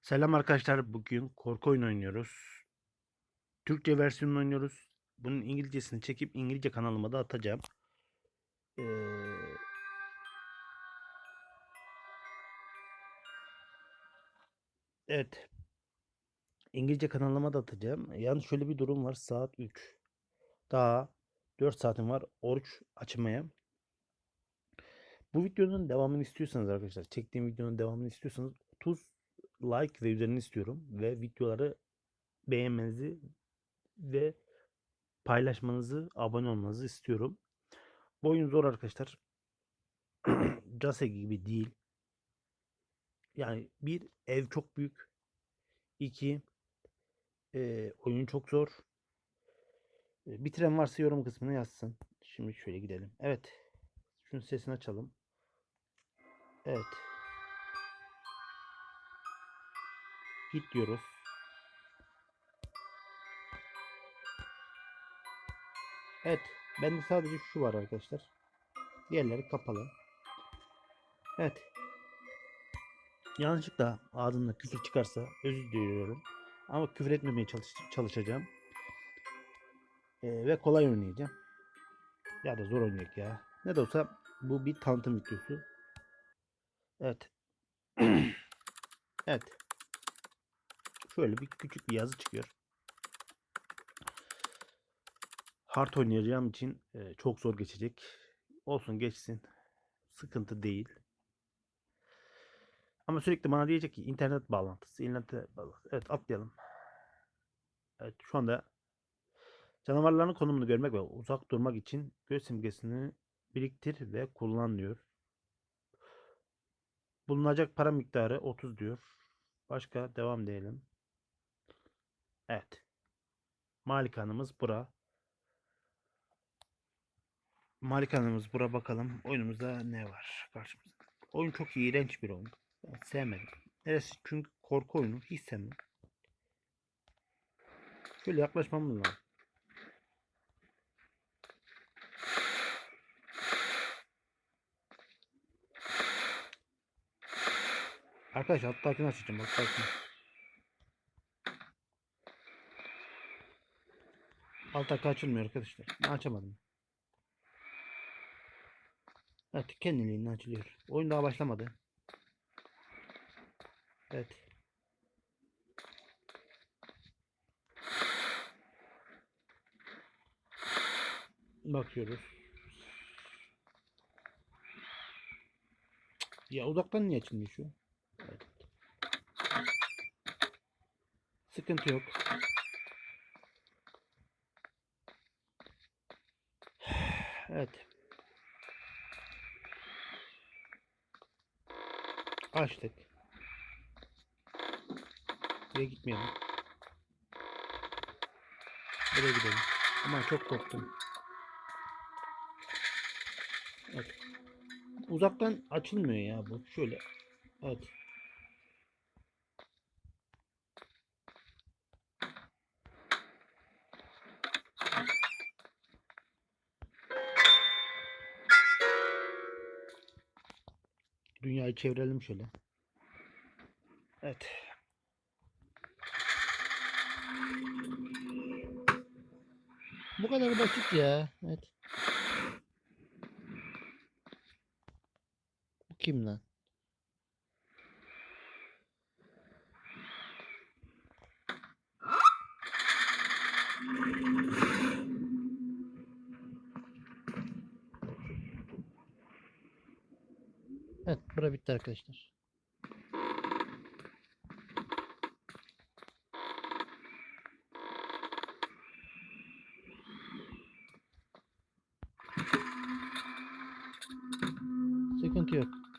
Selam arkadaşlar. Bugün korku oyunu oynuyoruz. Türkçe versiyonunu oynuyoruz. Bunun İngilizcesini çekip İngilizce kanalıma da atacağım. Ee, Evet. İngilizce kanalıma da atacağım. Yalnız şöyle bir durum var. Saat 3. Daha 4 saatim var oruç açmaya. Bu videonun devamını istiyorsanız arkadaşlar, çektiğim videonun devamını istiyorsanız 30 like ve üzerini istiyorum ve videoları beğenmenizi ve paylaşmanızı, abone olmanızı istiyorum. Bu oyun zor arkadaşlar. Case gibi değil. Yani bir ev çok büyük. İki e, oyun çok zor. E, bitiren varsa yorum kısmına yazsın. Şimdi şöyle gidelim. Evet. Şunun sesini açalım. Evet. Git diyoruz. Evet. Bende sadece şu var arkadaşlar. Diğerleri kapalı. Evet. Yanlışlıkla ağzımda küfür çıkarsa özür diliyorum. Ama küfür etmemeye çalış çalışacağım. Ee, ve kolay oynayacağım. Ya da zor oynayacak ya. Ne de olsa bu bir tanıtım videosu. Evet. evet. Şöyle bir küçük bir yazı çıkıyor. Hard oynayacağım için e, çok zor geçecek. Olsun geçsin. Sıkıntı değil. Ama sürekli bana diyecek ki internet bağlantısı, internet bağlantısı. Evet atlayalım. Evet şu anda canavarların konumunu görmek ve uzak durmak için göz simgesini biriktir ve kullan diyor. Bulunacak para miktarı 30 diyor. Başka devam diyelim. Evet. Malikanımız bura. Malikanımız bura bakalım. Oyunumuzda ne var karşımızda. Oyun çok iğrenç bir oyun. Ben sevmedim. Neresi çünkü korku oyunu hiç sevmem. Şöyle yaklaşmamız lazım. Arkadaşlar alttakini açacağım alttakini. Alttaki açılmıyor arkadaşlar. Açamadım. Evet kendiliğinden açılıyor. Oyun daha başlamadı. Evet. Bakıyoruz. Ya uzaktan niye açılmıyor şu? Evet. Sıkıntı yok. Evet. Açtık. Buraya gitmeyelim. Buraya gidelim. Ama çok korktum. Evet. Uzaktan açılmıyor ya bu. Şöyle. Evet. Dünyayı çevirelim şöyle. Evet. Bu kadar basit ya. Evet. Bu kim lan? Evet, bura bitti arkadaşlar. Sıkıntı yok.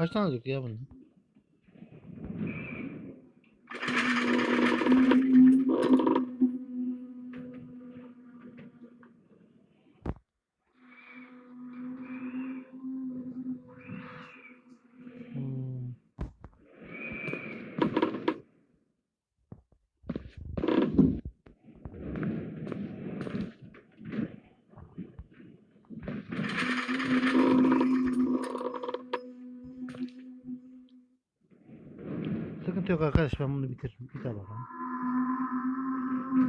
Kaç tane aldık ya bunu? Sıkıntı yok arkadaş ben bunu bitiririm. Bir daha bakalım.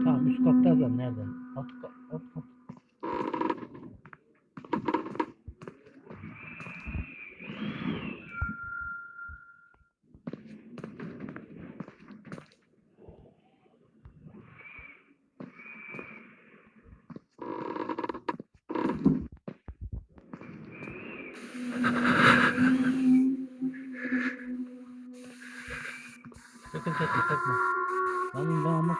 Tamam üst katta da nereden? Alt kat. Alt kat. Sakın takma takma. Lan ben ama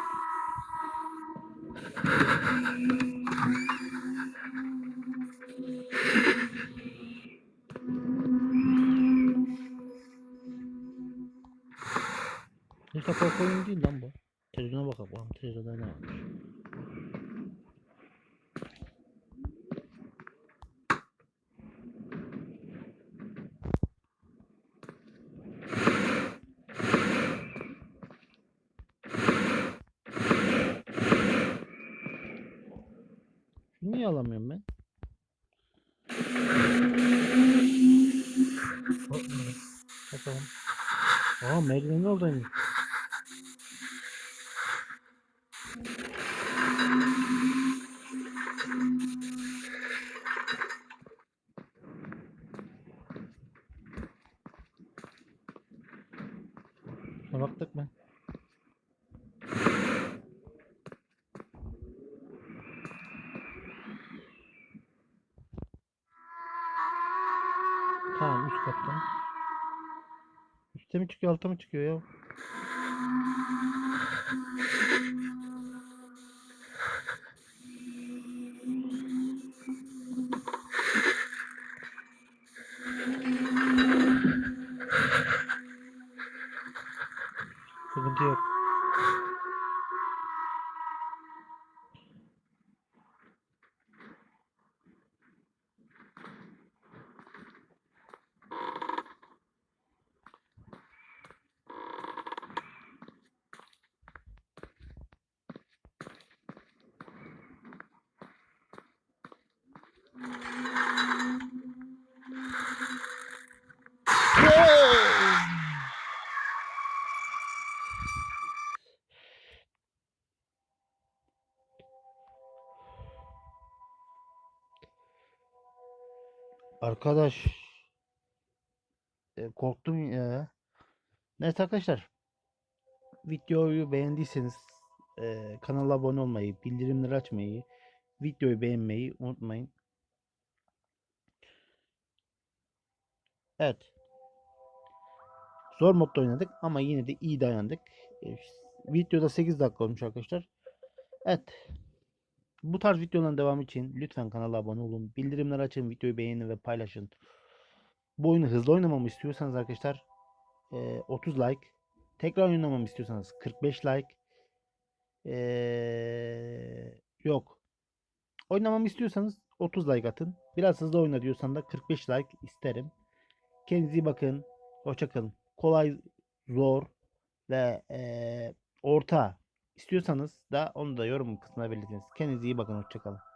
korku oyunu değil lan bu. Televizyona bakalım. Televizyonda ne varmış? Niye alamıyorum ben? Bakalım. Aa merdivenin oradaymış. Şuna baktık mı? Tamam üst kattan. Üste mi çıkıyor alta mı çıkıyor ya? Sıkıntı yok. Arkadaş e, korktum ya. Neyse arkadaşlar videoyu beğendiyseniz e, kanala abone olmayı, bildirimleri açmayı, videoyu beğenmeyi unutmayın. Evet. Zor modda oynadık ama yine de iyi dayandık. E, videoda 8 dakika olmuş arkadaşlar. Evet. Bu tarz videoların devamı için lütfen kanala abone olun. Bildirimleri açın, videoyu beğenin ve paylaşın. Bu oyunu hızlı oynamamı istiyorsanız arkadaşlar eee, 30 like. Tekrar oynamamı istiyorsanız 45 like. Eee, yok. Oynamamı istiyorsanız 30 like atın. Biraz hızlı oyna diyorsan da 45 like isterim. Kendinize iyi bakın. Hoşça kalın. Kolay, zor ve eee, orta istiyorsanız da onu da yorum kısmına belirtiniz. Kendinize iyi bakın. Hoşça kalın.